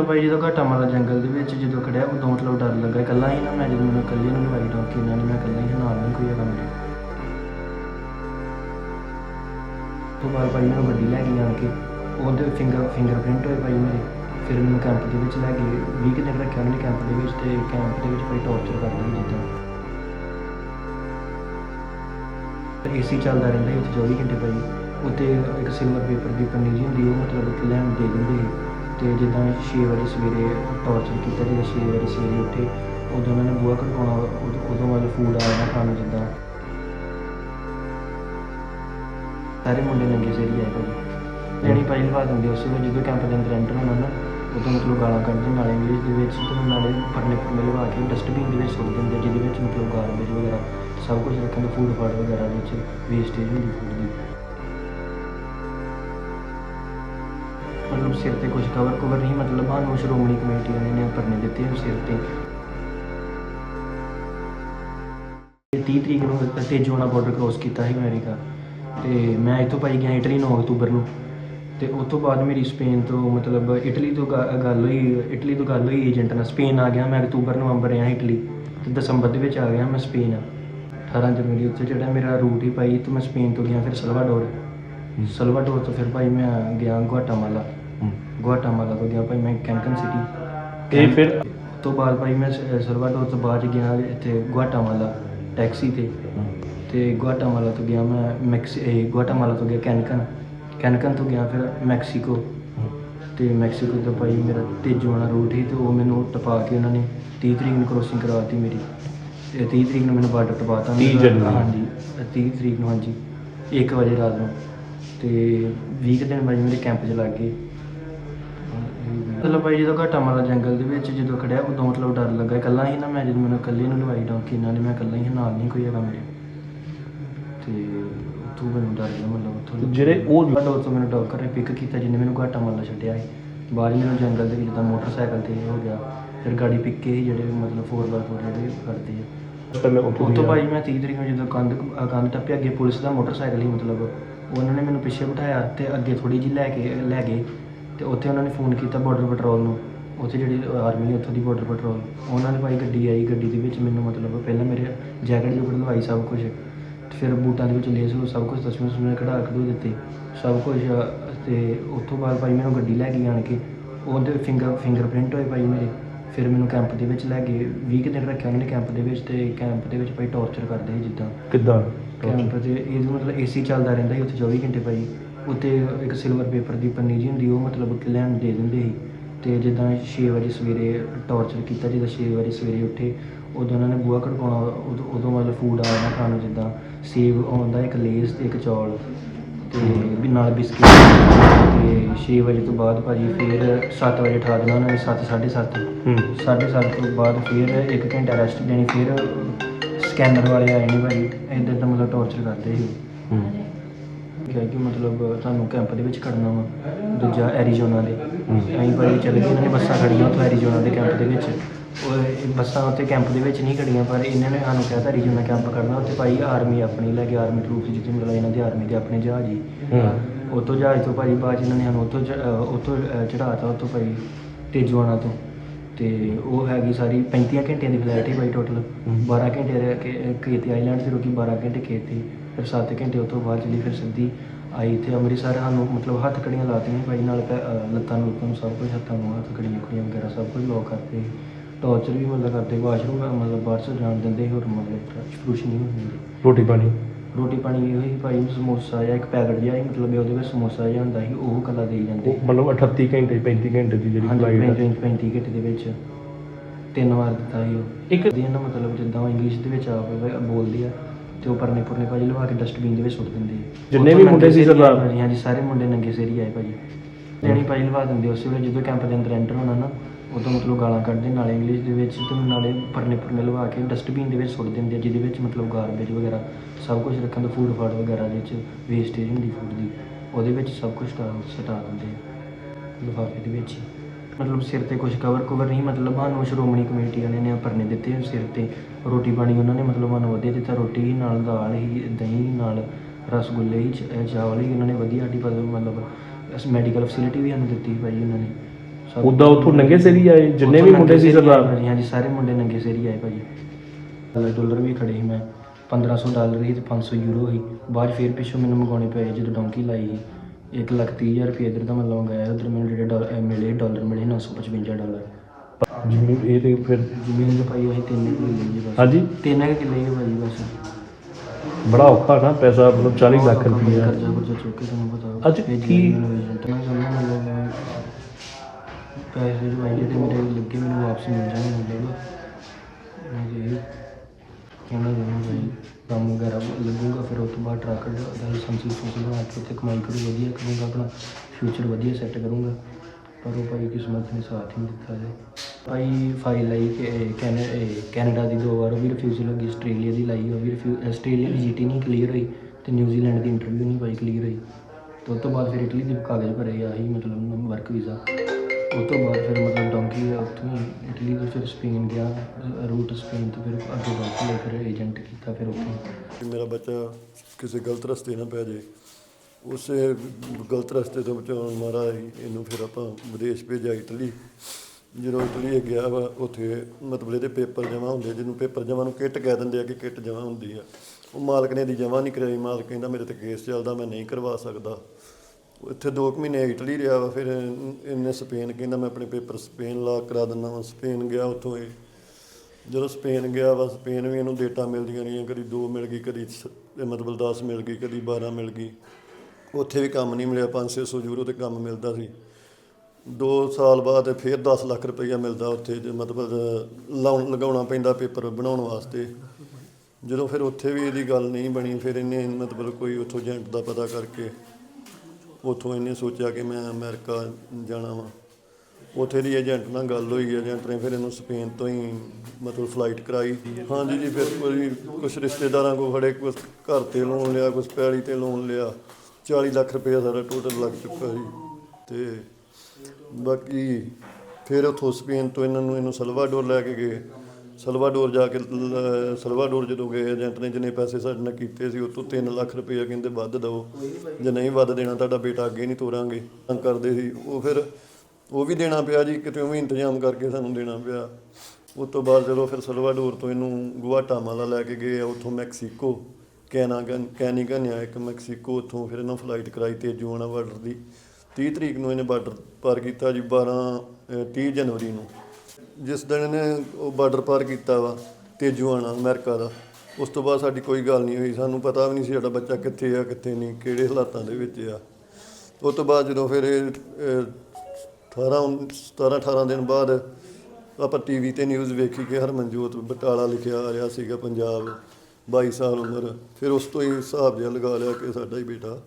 ਮਤਲਬ ਭਾਈ ਜਦੋਂ ਘਾਟਾ ਮਾਰਾ ਜੰਗਲ ਦੇ ਵਿੱਚ, ਜਦੋਂ ਖੜਿਆ ਉਦੋਂ ਮਤਲਬ ਡਰ ਲੱਗਾ। ਇਕੱਲਾ ਹੀ ਨਾ ਮੈਂ, ਜਦੋਂ ਮੈਨੂੰ ਇਕੱਲੇ ਨੂੰ ਲਵਾਈ ਡੌਂਕੀ ਇਹਨਾਂ ਮੈਂ ਇਕੱਲਾ ਹੀ, ਨਾਲ ਨਹੀਂ ਕੋਈ ਹੈਗਾ ਮੇਰੇ। ਤੋਂ ਬਾਅਦ ਭਾਈ ਮੈਨੂੰ ਗੱਡੀ ਲੈ ਕੇ ਜਾਣ ਕੇ, ਉਹਦੇ ਫਿੰਗਰ ਫਿੰਗਰਪ੍ਰਿੰਟ ਹੋਏ ਭਾਈ ਮੇਰੇ। ਫਿਰ ਮੈਨੂੰ ਕੈਂਪ ਦੇ ਵਿੱਚ ਲੈ ਗਏ। 20 ਕੁ ਦਿਨ ਰੱਖਿਆ ਉਹਨਾਂ ਕੈਂਪ ਦੇ ਵਿੱਚ ਤੇ ਕੈਂਪ ਦੇ ਵਿੱਚ ਭਾਈ ਟੌਰਚਰ ਕਰਦੇ ਸੀ। ਜਿੱਦਾਂ ਏਸੀ ਚੱਲਦਾ ਰਹਿੰਦਾ ਸੀ ਉੱਥੇ 24 ਘੰਟੇ ਭਾਈ। ਉੱਤੇ ਇੱਕ ਸਿਲਵਰ ਪੇਪਰ ਦੀ ਪੰਨੀ ਜੀ ਹੁੰਦੀ, ਉਹ ਮਤਲਬ ਲੈਣ ਦੇ ਦਿੰਦੇ ਸੀ। ਤੇ ਜਿੱਦਾਂ 6 ਵਜੇ ਸਵੇਰੇ ਟੌਰਚਰ ਕੀਤਾ ਜਦੋਂ 6 ਵਜੇ ਸਵੇਰੇ ਉੱਠੇ, ਉਦੋਂ ਉਹਨਾਂ ਨੇ ਬੂਹਾ ਖੜਕਾਉਣਾ, ਉਦੋਂ- ਉਦੋਂ ਵੱਲ ਫੂਡ ਆ ਜਾਣਾ ਖਾਣ ਨੂੰ ਜਿੱਦਾਂ। ਸਾਰੇ ਮੁੰਡੇ ਨੰਗੇ ਸਿਰ ਹੀ ਆਏ ਭਾਜੀ। ਲੈਣੀ ਭਾਈ ਲਵਾ ਦਿੰਦੇ ਉਸ ਵੇਲੇ ਜਦੋਂ ਕੈਂਪ ਦੇ ਅੰਦਰ ਐਂਟਰ ਹੋਣਾ ਨਾ, ਉਦੋਂ ਮਤਲਬ ਗਾਲਾਂ ਕੱਢਦੇ ਨਾਲੇ ਇੰਗਲਿਸ਼ ਦੇ ਵਿੱਚ, ਤੇ ਨਾਲੇ ਪਰਨੇ ਪਰਨੇ ਲਵਾ ਕੇ ਡਸਟਬਿਨ ਦੇ ਵਿੱਚ ਸੁੱਟ ਦਿੰਦੇ, ਜਿਹਦੇ ਵਿੱਚ ਮਤਲਬ ਗਾਰਬੇਜ ਵਗੈਰਾ, ਸਭ ਕੁਝ ਰੱਖਣ ਦੇ ਫੂਡ ਫਾੜ ਵਗੈਰਾ ਵਿੱਚ ਵੇਸਟੇਜ ਹੁੰਦੀ ਫੂਡ ਦੀ। ਮਤਲਬ ਸਿਰ ਤੇ ਕੁਝ ਕਵਰ ਕਵਰ ਨਹੀਂ ਮਤਲਬ ਸਾਨੂੰ ਸ਼੍ਰੋਮਣੀ ਕਮੇਟੀ ਵਾਲਿਆਂ ਨੇ ਪਰਨੇ ਦਿੱਤੇ ਸਿਰ ਤੇ। ਤੇ 30 ਤਰੀਕ ਨੂੰ ਤੇਜੋਨਾ ਬਾਰਡਰ ਕ੍ਰੋਸ ਕੀਤਾ ਸੀ ਅਮਰੀਕਾ। ਤੇ ਮੈਂ ਇੱਥੋਂ ਪਾਈ ਗਿਆ ਇਟਲੀ 9 ਅਕਤੂਬਰ ਨੂੰ। ਤੇ ਉਸ ਤੋਂ ਬਾਅਦ ਮੇਰੀ ਸਪੇਨ ਤੋਂ ਮਤਲਬ ਇਟਲੀ ਤੋਂ ਗ- ਗੱਲ ਹੋਈ ਇਟਲੀ ਤੋਂ ਗੱਲ ਹੋਈ ਏਜੰਟ ਨਾਲ। ਸਪੇਨ ਆ ਗਿਆ ਮੈਂ ਅਕਤੂਬਰ ਨਵੰਬਰ ਰਿਹਾ ਇਟਲੀ ਤੇ ਦਸੰਬਰ ਦੇ ਵਿੱਚ ਆ ਗਿਆ ਮੈਂ ਸਪੇਨ। 18 ਜਨਵਰੀ ਉੱਤੇ ਜਿਹੜਾ ਮੇਰਾ ਰੂਟ ਹੀ ਪਾਈ ਤੇ ਮੈਂ ਸਪੇਨ ਤੋਂ ਗਿਆ ਫਿਰ ਸਲਵਾਡੋਰ ਸਲਵਾਡੋਰ ਤੋਂ ਫਿਰ ਭਾਈ ਮੈਂ ਗਿਆ ਗੁਆਟਾਮਾਲਾ ਗੁਆਟਾਮਾਲਾ ਤੋਂ ਗਿਆ ਭਾਈ ਮੈਂ ਕੈਂਕਨ ਸਿਟੀ ਇਹ ਫਿਰ? ਤੋਂ ਬਾਅਦ ਭਾਈ ਮੈਂ ਸ- ਸਲਵਾਡੋਰ ਤੋਂ ਬਾਅਦ ਗਿਆ ਇੱਥੇ ਗੁਆਟਾਮਾਲਾ ਟੈਕਸੀ ਤੇ। ਤੇ ਗੁਆਟਾਮਾਲਾ ਤੋਂ ਗਿਆ ਮੈਂ ਮੈਕਸੀ ਇਹ ਗੁਆਟਾਮਾਲਾ ਤੋਂ ਗਿਆ ਕੈਨਕਨ ਕੈਨਕਨ ਤੋਂ ਗਿਆ ਫਿਰ ਮੈਕਸੀਕੋ। ਤੇ ਮੈਕਸੀਕੋ ਤੋਂ ਭਾਈ ਮੇਰਾ ਤੇਜਵਾਨਾ ਰੂਟ ਸੀ ਤੇ ਉਹ ਮੈਨੂੰ ਟਪਾ ਕੇ ਉਹਨਾਂ ਨੇ 30 ਤਰੀਕ ਨੂੰ ਕ੍ਰੋਸਿੰਗ ਕਰਵਾਤੀ ਮੇਰੀ। ਤੇ 30 ਤਰੀਕ ਨੂੰ ਮੈਨੂੰ ਬਾਰਡਰ ਟਪਾਤਾ 30 ਜਨਵਰੀ। ਹਾਂਜੀ 30 ਤਰੀਕ ਨੂੰ ਹਾਂਜੀ। 1 ਵਜੇ ਰਾਤ ਨੂੰ। ਤੇ 20 ਕੁ ਦਿਨ ਭਾਈ ਮੇਰੇ ਕੈਂਪ 'ਚ ਲੱਗ ਗਏ। ਮਤਲਬ ਭਾਈ ਜਦੋਂ ਘਾਟਾ ਮਾਰਾ ਜੰਗਲ ਦੇ ਵਿੱਚ ਜਦੋਂ ਖੜਿਆ ਉਦੋਂ ਮਤਲਬ ਡਰ ਲੱਗਾ। ਇਕੱਲਾ ਹੀ ਨਾ ਮੈਂ ਜਦੋਂ ਮੈਨੂੰ ਇਕੱਲੇ ਨੂੰ ਲਵਾਈ ਡੌਂਕੀ ਇਹਨਾਂ ਨੇ ਮੈਂ ਇਕੱਲਾ ਹੀ ਨਾਲ ਨਹੀਂ ਕੋਈ ਹੈਗਾ ਮੇਰੇ। ਤੇ ਉੱਥੋਂ ਮੈਨੂੰ ਡਰ ਗਿਆ ਮਤਲਬ ਉੱਥੋਂ ਜਿਹੜੇ ਉਹ ਡੋਰ ਤੋਂ ਮੈਨੂੰ ਡੌਕਰ ਨੇ ਪਿਕ ਕੀਤਾ ਜਿਹਨੇ ਮੈਨੂੰ ਘਾਟਾ ਮਾਰਨਾ ਛੱਡਿਆ ਸੀ। ਬਾਅਦ ਮੈਨੂੰ ਜੰਗਲ ਦੇ ਵਿੱਚ ਜਿੱਦਾਂ ਮੋਟਰਸਾਈਕਲ ਤੇ ਹੋ ਗਿਆ। ਫਿਰ ਗਾੜੀ ਪਿੱਕੇ ਸੀ ਜਿਹੜੇ ਮਤਲਬ 4x4 ਜਿਹੜੇ ਕਰਦੇ ਆ। ਉਸ ਤੋਂ। ਭਾਈ ਮੈਂ 30 ਤਰੀਕ ਨੂੰ ਜਦੋਂ ਕੰਧ ਕੰਧ ਟੱਪਿਆ ਅੱਗੇ ਪੁਲਿਸ ਦਾ ਮੋਟਰਸਾਈਕਲ ਹੀ ਮਤਲਬ। ਉਹਨਾਂ ਨੇ ਮੈਨੂੰ ਪਿੱਛੇ ਬਿਠਾਇਆ ਤੇ ਅੱਗੇ ਥੋੜੀ ਜਿਹੀ ਲੈ ਕੇ ਲੈ ਗਏ। ਤੇ ਉੱਥੇ ਉਹਨਾਂ ਨੇ ਫੋਨ ਕੀਤਾ ਬਾਰਡਰ ਪੈਟਰੋਲ ਨੂੰ। ਉੱਥੇ ਜਿਹੜੀ ਆਰਮੀ ਉੱਥੋਂ ਦੀ ਬਾਰਡਰ ਪੈਟਰੋਲ ਉਹਨਾਂ ਨੇ ਭਾਈ ਗੱਡੀ ਆਈ ਗੱਡੀ ਦੇ ਵਿੱਚ ਮੈਨੂੰ ਮਤਲਬ ਪਹਿਲਾਂ ਮੇਰੇ ਜੈਕਟ ਜੁਕਟ ਲਵਾਈ ਸਭ ਕੁਝ ਤੇ ਫਿਰ ਬੂਟਾਂ ਦੇ ਵਿੱਚ ਲੇਸ ਲੂਸ ਸਭ ਕੁਝ ਤਸਵੀਰ ਸੁਣੇ ਕਢਾ ਕਢੂ ਦਿੱਤੇ। ਸਭ ਕੁਝ ਤੇ ਤੋਂ ਬਾਅਦ ਭਾਈ ਮੈਨੂੰ ਗੱਡੀ ਲੈ ਕੇ ਆਣ ਕੇ ਉਹਦੇ ਫਿੰਗਰ ਫਿੰਗਰਪ੍ਰਿੰਟ ਹੋਏ ਭਾਈ ਮੇਰੇ। ਫਿਰ ਮੈਨੂੰ ਕੈਂਪ ਦੇ ਵਿੱਚ ਲੈ ਗਏ 20 ਕੁ ਦਿਨ ਰੱਖਿਆ ਉਹਨਾਂ ਨੇ ਕੈਂਪ ਦੇ ਵਿੱਚ ਤੇ ਕੈਂਪ ਦੇ ਵਿੱਚ ਭਾਈ ਟੌਰਚਰ ਕਰਦੇ ਸੀ ਜਿੱਦਾਂ। ਕਿੱਦਾਂ? ਕੈਂਪ ਤੇ ਇਹ ਮਤਲਬ ਏਸੀ ਚੱਲਦਾ ਰਹਿੰਦਾ ਸੀ ਉੱਥੇ 24 ਘੰਟੇ ਭਾਈ। ਉੱਤੇ ਇੱਕ ਸਿਲਵਰ ਪੇਪਰ ਦੀ ਪੰਨੀ ਜੀ ਹੁੰਦੀ ਉਹ ਮਤਲਬ ਲੈਣ ਦੇ ਦਿੰਦੇ ਸੀ। ਤੇ ਜਿੱਦਾਂ 6 ਵਜੇ ਸਵੇਰੇ ਟੌਰਚਰ ਕੀਤਾ ਜਦੋਂ 6 ਵਜੇ ਸਵੇਰੇ ਉੱਠੇ ਉਦੋਂ ਉਹਨਾਂ ਨੇ ਬੂਹਾ ਖੜਕਾਉਣਾ ਉਦੋਂ ਉਦੋਂ ਵੱਲ ਫੂਡ ਆ ਜਾਣਾ ਖਾਣ ਨੂੰ ਜਿੱਦਾਂ ਸੇਬ ਆਉਂਦਾ ਇੱਕ ਲੇਸ ਤੇ ਇੱਕ ਚੌਲ ਤੇ ਵੀ ਨਾਲ ਬਿਸਕਿਟ। ਤੇ 6 ਵਜੇ ਤੋਂ ਬਾਅਦ ਭਾਜੀ ਫਿਰ 7 ਵਜੇ ਉਠਾ ਦੇਣਾ ਉਹਨਾਂ ਨੇ 7 7:30 ਹੂੰ। ਸਾਢੇ ਸੱਤ ਤੋਂ ਬਾਅਦ ਫਿਰ ਇੱਕ ਘੰਟਾ ਰੈਸਟ ਦੇਣੀ ਫਿਰ ਸਕੈਨਰ ਵਾਲੇ ਆਏ ਨੇ ਭਾਈ ਇੱਦਾਂ ਦਾ ਮਤਲਬ ਟੌਰਚਰ ਕਰਦੇ ਸੀ। ਕਿਹਾ ਕਿ ਮਤਲਬ ਤੁਹਾਨੂੰ ਕੈਂਪ ਦੇ ਵਿੱਚ ਖੜਨਾ ਵਾ ਦੂਜਾ ਐਰੀਜ਼ੋਨਾ ਦੇ। ਅਸੀਂ ਭਾਈ ਚਲੇ ਗਏ ਇਹਨਾਂ ਨੇ ਬੱਸਾਂ ਖੜੀਆਂ ਉੱਥੇ ਐਰੀਜ਼ੋਨਾ ਦੇ ਕੈਂਪ ਦੇ ਵਿੱਚ ਉਹ ਇਹ ਬੱਸਾਂ ਉੱਥੇ ਕੈਂਪ ਦੇ ਵਿੱਚ ਨਹੀਂ ਖੜੀਆਂ ਪਰ ਇਹਨਾਂ ਨੇ ਸਾਨੂੰ ਕਿਹਾ ਤਾਂ ਐਰੀਜ਼ੋਨਾ ਕੈਂਪ ਖੜਨਾ ਉੱਥੇ ਭਾਈ ਆਰਮੀ ਆਪਣੀ ਲੈ ਕੇ ਆਰਮੀ ਟਰੂਪਸ ਜਿੱਥੇ ਮਤਲਬ ਇਹਨਾਂ ਦੀ ਆਰਮੀ ਦੇ ਆਪਣੇ ਜਹਾਜ਼ ਹੀ। ਉੱਥੋਂ ਜਹਾਜ਼ ਤੋਂ ਭਾਈ ਬਾਅਦ 'ਚ ਇਹਨਾਂ ਨੇ ਸਾਨੂੰ ਉੱਥੋਂ ਚ- ਅਹ ਉੱਥੋਂ ਚੜਾਤਾ ਉੱਥੋਂ ਭਾਈ ਤੇਜਵਾਨਾ ਤੋਂ। ਤੇ ਉਹ ਹੈਗੀ ਸਾਰੀ 35 ਘੰਟਿਆਂ ਦੀ ਫਲਾਈਟ ਹੀ ਭਾਈ ਟੋਟਲ ਹੂੰ। 12 ਘੰਟੇ ਰਹਿ ਕੇ ਖੇਤ ਆਈਲੈਂਡ ਤੇ ਰੁਕੀ 12 ਘੰਟੇ ਖੇਤ ਤੇ ਫਿਰ 7 ਘੰਟੇ ਉੱਥੋਂ ਬਾਅਦ ਚਲੀ ਫਿਰ ਸਿੱਧੀ ਆਈ ਇੱਥੇ ਅੰਮ੍ਰਿਤਸਰ ਸਾਨੂੰ ਮਤਲਬ ਹੱਥ ਕੜੀਆਂ ਲਾਤੀਆਂ ਭਾਈ ਨਾਲ ਪੈ- ਅਹ ਲੱਤਾਂ ਨੂੰ ਨੂੰ ਸਭ ਕੁਝ ਹੱਥਾਂ ਨੂੰ ਹੱਥ ਕੜੀਆਂ ਕੁੜੀਆਂ ਵਗੈਰਾ ਸਭ ਕੁਝ ਲੋਕ ਕਰਦੇ ਟੌਰਚਰ ਵੀ ਮਤਲਬ ਕਰਦੇ ਵਾਸ਼ਰੂਮ ਮਤਲਬ ਬਾਹਰ ਸੇ ਜਾਣ ਦਿੰਦੇ ਹੋਰ ਮਤਲਬ ਫਰੂਸ਼ ਨਹੀਂ ਹੁੰਦੀ। ਰੋਟੀ ਪਾਣੀ? ਰੋਟੀ ਪਾਣੀ ਇਹੋ ਹੀ ਭਾਈ ਸਮੋਸਾ ਜਾਂ ਇੱਕ ਪੈਕਟ ਜਿਹਾ ਹੀ ਮਤਲਬ ਉਹਦੇ ਵਿੱਚ ਸਮੋਸਾ ਜਿਹਾ ਹੁੰਦਾ ਸੀ ਉਹ ਕਲਾ ਦੇਈ ਜਾਂਦੇ ਉਹ ਮਤਲਬ 38 ਘੰਟੇ 35 ਘੰਟੇ ਦੀ ਜਿਹੜੀ ਹਾਂਜੀ ਫਲਾਈਟ 35 35 ਘੰਟੇ ਦੇ ਵਿੱਚ ਤਿੰਨ ਵਾਰ ਦਿੱਤਾ ਸੀ ਉਹ। ਇੱਕ ਦੀ ਨਾ ਮਤਲਬ ਜਿੱਦਾਂ ਉਹ ਇੰਗਲਿਸ਼ ਦੇ ਵਿੱਚ ਆ ਬੋਲਦੇ ਆ ਤੇ ਉਹ ਪਰਨੇ ਪੁਰਨੇ ਭਾਜੀ ਲਵਾ ਕੇ ਡਸਟਬਿਨ ਦੇ ਵਿੱਚ ਸੁੱਟ ਦਿੰਦੇ ਆ ਜਿੰਨੇ ਉੱਥੋਂ ਵੀ ਮੁੰਡੇ ਨੰਗੇ ਸੀ ਸਿਰ ਹੀ ਆਏ ਸਰਦਾਰ? ਭਾਜੀ, ਹਾਂਜੀ ਸਾਰੇ ਮੁੰਡੇ ਨੰਗੇ ਸਿਰ ਹੀ ਆਏ ਭਾਜੀ। ਲੈਣੀ ਭਾਜੀ ਲਵਾ ਦਿੰਦੇ ਉਸ ਵੇਲੇ ਜਦੋਂ ਕੈਂਪ ਦੇ ਅੰਦਰ ਐਂਟਰ ਹੋਣਾ ਨਾ ਉਹ ਉਦੋਂ ਮਤਲਬ ਗਾਲਾਂ ਕੱਢਦੇ, ਨਾਲੇ ਇੰਗਲਿਸ਼ ਦੇ ਵਿੱਚ ਤੇ ਨਾਲੇ ਪਰਨੇ ਪੁਰਨੇ ਲਵਾ ਕੇ ਡਸਟਬਿਨ ਦੇ ਵਿੱਚ ਸੁੱਟ ਦਿੰਦੇ ਆ, ਜਿਹਦੇ ਵਿੱਚ ਮਤਲਬ ਗਾਰਬੇਜ ਵਗੈਰਾ ਸਭ ਕੁਝ ਰੱਖਣ ਦਾ ਫੂਡ ਫਾੜ ਵਗੈਰਾ ਜਿਹਦੇ ਚ ਵੇਸਟੇਜ ਹੁੰਦੀ ਫੂਡ ਦੀ, ਉਹਦੇ ਵਿੱਚ ਸਭ ਕੁਝ ਸਟਾ ਦਿੰਦੇ ਆ ਲਿਫਾਫੇ ਦੇ ਵਿੱਚ ਹੀ। ਮਤਲਬ ਸਿਰ ਤੇ ਕੁਝ ਕਵਰ ਕਵਰ ਨਹੀਂ, ਮਤਲਬ ਸਾਨੂੰ ਸ਼੍ਰੋਮਣੀ ਕਮੇਟੀ ਵਾਲਿਆਂ ਨੇ ਪਰਨੇ ਦਿੱਤੇ ਸਿਰ ਤੇ, ਰੋਟੀ ਪਾਣੀ ਉਹਨਾਂ ਨੇ ਮਤਲਬ ਸਾਨੂੰ ਵਧੀਆ ਦਿੱਤਾ, ਰੋਟੀ ਹੀ ਨਾਲ ਦਾਲ ਹੀ, ਦਹੀਂ ਨਾਲ ਰਸਗੁੱਲੇ ਹੀ ਚਾਵਲ ਹੀ ਉਹਨਾਂ ਨੇ ਵਧੀਆ ਸਾਡੀ ਮਤਲਬ ਮੈਡੀਕਲ ਫੈਸਿਲਿਟੀ ਵੀ ਸਾਨੂੰ ਦਿੱਤੀ ਭਾਈ ਉਹਨਾਂ ਨੇ ਉਦਾਂ ਉੱਥੋਂ ਨੰਗੇ ਸਿਰ ਹੀ ਆਏ ਜਿੰਨੇ ਵੀ ਮੁੰਡੇ ਸੀ ਸਰਦਾਰ। ਭਾਜੀ, ਹਾਂਜੀ ਸਾਰੇ ਮੁੰਡੇ ਨੰਗੇ ਸਿਰ ਹੀ ਆਏ ਭਾਜੀ। ਡਾਲਰ ਡਾਲਰ ਵੀ ਖੜੇ ਸੀ ਮੈਂ 1500 ਡਾਲਰ ਸੀ ਤੇ 500 ਯੂਰੋ ਸੀ। ਬਾਅਦ 'ਚ ਫਿਰ ਪਿੱਛੋਂ ਮੈਨੂੰ ਮੰਗਾਉਣੇ ਪਏ ਜਦੋਂ ਡੌਂਕੀ ਲਾਈ ਸੀ। 1 ਲੱਖ ਤੀਹ ਹਜ਼ਾਰ ਰੁਪਏ ਇਧਰ ਦਾ ਮੈਂ ਲਵਾਂਗਾ ਉਧਰ ਮੈਨੂੰ ਜਿਹੜੇ ਡਾਲਰ ਅਹ ਮਿਲੇ ਡਾਲਰ ਮਿਲੇ 955 ਡਾਲਰ। ਜਿਵੇਂ ਇਹ ਤੇ ਫਿਰ ਜ਼ਮੀਨ ਦੇ ਭਾਈ ਅਸੀਂ ਤਿੰਨ ਕਿੱਲੇ ਲਈ ਜੀ ਬਸ। ਹਾਂਜੀ। ਤਿੰਨ ਕੁ ਕਿੱਲੇ ਹੀ ਭਾਜੀ ਬਸ। ਬੜਾ ਔਖਾ ਨਾ ਪੈਸਾ ਮਤਲਬ 40 ਲੱਖ ਰੁਪਈਆ। ਕਰਜ਼ਾ ਕੁਰਜ਼ਾ ਚੁੱਕ ਕੇ ਤੁਹਾਨੂੰ ਪਤਾ ਅੱਜ ਕੀ- ਨੇ ਸਾਨੂੰ ਮਤਲਬ ਪੈਸੇ ਜੋ ਆਏ ਜਿਹੜੇ ਮੇਰੇ ਲੱਗੇ ਮੈਨੂੰ ਵਾਪਸ ਮਿਲ ਜਾਣਗੇ ਮਤਲਬ ਮੈਂ ਜੀ ਕਹਿਣਾ ਚਾਹੁੰਦਾ ਭਾਈ ਕੰਮ ਵਗੈਰਾ ਲੱਗੂਗਾ, ਫਿਰ ਉਸ ਤੋਂ ਬਾਅਦ ਟਰੱਕ ਦਾ ਲਾਇਸੈਂਸ ਲੂਸੈਂਸ ਬਣਾ ਕੇ ਉੱਥੇ ਕਮਾਈ ਕਰੂ ਵਧੀਆ ਕਰੂੰਗਾ, ਆਪਣਾ ਫਿਊਚਰ ਵਧੀਆ ਸੈੱਟ ਕਰੂੰਗਾ। ਪਰ ਉਹ ਭਾਈ ਕਿਸਮਤ ਨੇ ਸਾਥ ਨਹੀਂ ਦਿੱਤਾ ਜੀ। ਭਾਈ ਫਾਈਲ ਆਈ ਕੈਨੇ ਕੈਨੇਡਾ ਦੀ ਦੋ ਵਾਰ, ਉਹ ਵੀ ਰਿਫਿਊਜ਼ਲ ਹੋ ਗਈ ਆਸਟ੍ਰੇਲੀਆ ਦੀ ਲਾਈ, ਉਹ ਵੀ ਰਿਫਿਊ ਆਸਟ੍ਰੇਲੀਆ ਦੀ ਜੀਟੀ ਨਹੀਂ ਕਲੀਅਰ ਹੋਈ ਤੇ ਨਿਊਜ਼ੀਲੈਂਡ ਦੀ ਇੰਟਰਵਿਊ ਨਹੀਂ ਭਾਈ ਕਲੀਅਰ ਹੋਈ। ਤੇ ਉਸ ਤੋਂ ਬਾਅਦ ਫਿਰ ਇਟਲੀ ਦੇ ਕਾਗਜ਼ ਭਰੇ ਆਹੀ ਮਤਲਬ ਵਰਕ ਵੀਜ਼ਾ ਉਸ ਤੋਂ ਬਾਅਦ ਫਿਰ ਮਤਲਬ ਡੌਂਕੀ ਉੱਥੋਂ ਹੀ ਇਟਲੀ ਤੋਂ ਫਿਰ ਸਪੇਨ ਗਿਆ ਰੂਟ ਸਪੇਨ ਤੋਂ ਫਿਰ ਅੱਗੇ ਡੌਂਕੀ ਲਈ ਫਿਰ ਏਜੰਟ ਕੀਤਾ ਫਿਰ ਉੱਥੋਂ। ਮੇਰਾ ਬੱਚਾ ਕਿਸੇ ਗਲਤ ਰਸਤੇ ਨਾ ਪੈ ਜਾਏ। ਉਸੇ ਗਲਤ ਰਸਤੇ ਤੋਂ ਬਚਾਉਣ ਮਹਾਰਾਜ ਇਹਨੂੰ ਫਿਰ ਆਪਾਂ ਵਿਦੇਸ਼ ਭੇਜਿਆ ਇਟਲੀ ਜਦੋਂ ਇਟਲੀ ਗਿਆ ਵਾ, ਉੱਥੇ ਮਤਲਬ ਇਹਦੇ ਪੇਪਰ ਜਮ੍ਹਾਂ ਹੁੰਦੇ ਜਿਹਨੂੰ ਪੇਪਰ ਜਮ੍ਹਾਂ ਨੂੰ ਕਿੱਟ ਕਹਿ ਦਿੰਦੇ ਆ ਕਿ ਕਿੱਟ ਜਮ੍ਹਾਂ ਹੁੰਦੀ ਆ। ਉਹ ਮਾਲਕ ਨੇ ਦੀ ਜਮ੍ਹਾਂ ਨਹੀਂ ਕਰਾਈ, ਮਾਲਕ ਕਹਿੰਦਾ ਮੇਰੇ ਤੇ ਕੇਸ ਚੱਲਦਾ, ਮੈਂ ਨਹੀਂ ਕਰਵਾ ਸਕਦਾ। ਇੱਥੇ 2 ਮਹੀਨੇ ਇਟਲੀ ਰਿਹਾ ਵਾ, ਫਿਰ ਇਹਨੇ ਸਪੇਨ ਕਹਿੰਦਾ ਮੈਂ ਆਪਣੇ ਪੇਪਰ ਸਪੇਨ ਲਾ ਕਰਾ ਦਿੰਦਾ ਵਾ। ਸਪੇਨ ਗਿਆ ਉੱਥੋਂ ਇਹ। ਜਦੋਂ ਸਪੇਨ ਗਿਆ ਵਾ, ਸਪੇਨ ਵੀ ਇਹਨੂੰ ਡੇਟਾ ਮਿਲਦੀਆਂ ਰਹੀਆਂ, ਕਦੀ 2 ਮਿਲ ਗਈ, ਕਦੀ ਮਤਲਬ 10 ਮਿਲ ਗਈ, ਕਦੀ 12 ਮਿਲ ਗਈ। ਉੱਥੇ ਵੀ ਕੰਮ ਨਹੀਂ ਮਿਲਿਆ 5-600 ਯੂਰੋ ਤੇ ਕੰਮ ਮਿਲਦਾ ਸੀ। 2 ਸਾਲ ਬਾਅਦ ਫਿਰ 10 ਲੱਖ ਰੁਪਈਆ ਮਿਲਦਾ ਉੱਥੇ, ਜੇ ਮਤਲਬ ਲਾਉਣ, ਲਗਾਉਣਾ ਪੈਂਦਾ ਪੇਪਰ ਬਣਾਉਣ ਵਾਸਤੇ। ਜਦੋਂ ਫਿਰ ਉੱਥੇ ਵੀ ਇਹਦੀ ਗੱਲ ਨਹੀਂ ਬਣੀ, ਫਿਰ ਇਹਨੇ ਮਤਲਬ ਕੋਈ ਉੱਥੋਂ ਏਜੰਟ ਦਾ ਪਤਾ ਕਰਕੇ ਉੱਥੋਂ ਇਹਨੇ ਸੋਚਿਆ ਕਿ ਮੈਂ ਅਮਰੀਕਾ ਜਾਣਾ ਵਾ। ਉੱਥੇ ਦੀ ਏਜੰਟ ਨਾਲ ਗੱਲ ਹੋਈ, ਏਜੰਟ ਨੇ ਫਿਰ ਇਹਨੂੰ ਸਪੇਨ ਤੋਂ ਹੀ ਮਤਲਬ ਫਲਾਈਟ ਕਰਾਈ। ਹਾਂਜੀ ਜੀ, ਫਿਰ ਕੋਈ ਕੁਝ ਰਿਸ਼ਤੇਦਾਰਾਂ ਕੋ ਫੜੇ ਕੁਝ ਘਰ ਤੇ ਲੋਨ ਲਿਆ ਕੁਝ ਪੈਲੀ ਤੇ ਲੋਨ ਲਿਆ। 40 ਲੱਖ ਰੁਪਏ ਸਾਡਾ ਟੋਟਲ ਲੱਗ ਚੁੱਕਾ ਜੀ। ਤੇ ਬਾਕੀ ਫਿਰ ਉੱਥੋਂ ਸਪੇਨ ਤੋਂ ਇਹਨਾਂ ਨੂੰ, ਇਹਨੂੰ ਸਲਵਾਡੋਰ ਲੈ ਕੇ ਗਏ। ਸਲਵਾਡੋਰ ਜਾ ਕੇ ਲ- ਸਲਵਾਡੋਰ ਜਦੋਂ ਗਏ, ਏਜੰਟ ਨੇ ਜਿੰਨੇ ਪੈਸੇ ਸਾਡੇ ਨਾਲ ਕੀਤੇ ਸੀ ਉਹ ਤੋਂ 3 ਲੱਖ ਰੁਪਏ ਕਹਿੰਦੇ ਵੱਧ ਦਿਓ। ਜੇ ਨਹੀਂ ਵੱਧ ਦੇਣਾ, ਤੁਹਾਡਾ ਬੇਟਾ ਅੱਗੇ ਨਹੀਂ ਤੋਰਾਂਗੇ। ਤਾਂ ਕਰਦੇ ਸੀ। ਉਹ ਫਿਰ ਉਹ ਵੀ ਦੇਣਾ ਪਿਆ ਜੀ, ਕਿਤੇ ਵੀ ਇੰਤਜ਼ਾਮ ਕਰਕੇ ਸਾਨੂੰ ਦੇਣਾ ਪਿਆ। ਉਸ ਤੋਂ ਬਾਅਦ ਜਦੋਂ ਫਿਰ ਸਲਵਾਡੋਰ ਤੋਂ ਇਹਨੂੰ ਗੁਆਟਾਮਾਲਾ ਲੈ ਕੇ ਗਏ ਉੱਥੋਂ ਮੈਕਸੀਕੋ। ਕੈਨਾਗਨ ਕੈਨੀਗਨ ਆ ਇੱਕ ਮੈਕਸੀਕੋ, ਉੱਥੋਂ ਫਿਰ ਇਹਨੂੰ ਫਲਾਈਟ ਕਰਾਈ ਤੇਜੂਆਣਾ ਬਾਰਡਰ ਦੀ। 30 ਤਰੀਕ ਨੂੰ ਇਹਨੇ ਬਾਰਡਰ ਪਾਰ ਕੀਤਾ ਜੀ 12 ਅਹ 30 ਜਨਵਰੀ ਨੂੰ। ਜਿਸ ਦਿਨ ਇਹਨੇ ਉਹ ਬਾਰਡਰ ਪਾਰ ਕੀਤਾ ਵਾ ਤੇਜੂਆਣਾ ਅਮਰੀਕਾ ਦਾ ਉਸ ਤੋਂ ਬਾਅਦ ਸਾਡੀ ਕੋਈ ਗੱਲ ਨਹੀਂ ਹੋਈ ਸਾਨੂੰ ਪਤਾ ਵੀ ਨਹੀਂ ਸੀ ਸਾਡਾ ਬੱਚਾ ਕਿੱਥੇ ਆ ਕਿੱਥੇ ਨਹੀਂ ਕਿਹੜੇ ਹਾਲਾਤਾਂ ਦੇ ਵਿੱਚ ਆ। ਉਸ ਤੋਂ ਬਾਅਦ ਜਦੋਂ ਫਿਰ ਇਹ ਅਹ, 18 17 18 ਦਿਨ ਬਾਅਦ ਆਪਾਂ ਟੀਵੀ ਤੇ ਨਿਊਜ਼ ਵੇਖੀ ਕਿ ਹਰਮਨਜੋਤ ਬਟਾਲਾ ਲਿਖਿਆ ਆ ਰਿਹਾ ਸੀਗਾ ਪੰਜਾਬ 22 ਸਾਲ ਉਮਰ ਫਿਰ ਉਸ ਤੋਂ ਹੀ ਹਿਸਾਬ ਜਿਹਾ ਲਗਾ ਲਿਆ ਕਿ ਸਾਡਾ ਹੀ ਬੇਟਾ